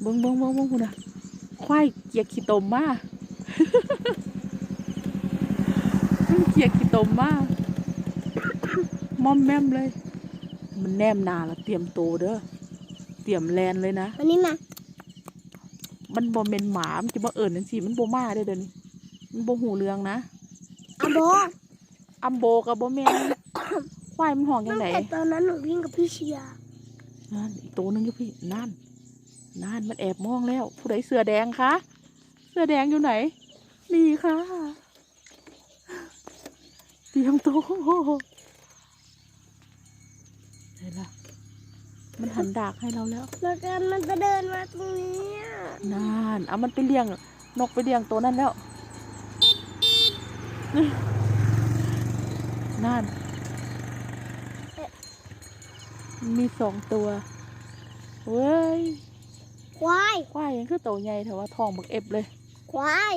เบิ้งเบิ้งเบิ้งเบิ้งคุณอะควายเกียกขี้ตมมาเกียกขี้ตมมามอมแมมเลย มันแนมนาแล้วเตรียมโตเด้อเตรียมแลนเลยนะวันนี้มามันบ่เมนหมามันจะบ่เอิญจังซี่มันบ่มาได้อเดี๋ยวนี้มันบ่หูเรืองนะอาโบอัมโบกับบ่แม่นควายมันห้องจัตั้งไดแต่ตอนนั้นหนูวิ่งกับพี่เชียร์นั่นอีกตัวหนึงอยู่พี่นั่น นั่นมันแอบมองแล้ว ผู้ใดเสือแดงคะ เสือแดงอยู่ไหน นี่ค่ะเตรียมตัวเห็นละมันหันดากให้เราแล้วแล้วกันมันจะเดินมาตรงนี้อะนั่นเอามันไปเลี้ยง นกไปเลี้ยงตัวนั่นแล้วนั่น มีสองตัว เว้ย ควาย ควายยังคือโตใหญ่แต่ว่าทองบักเอฟเลย ควาย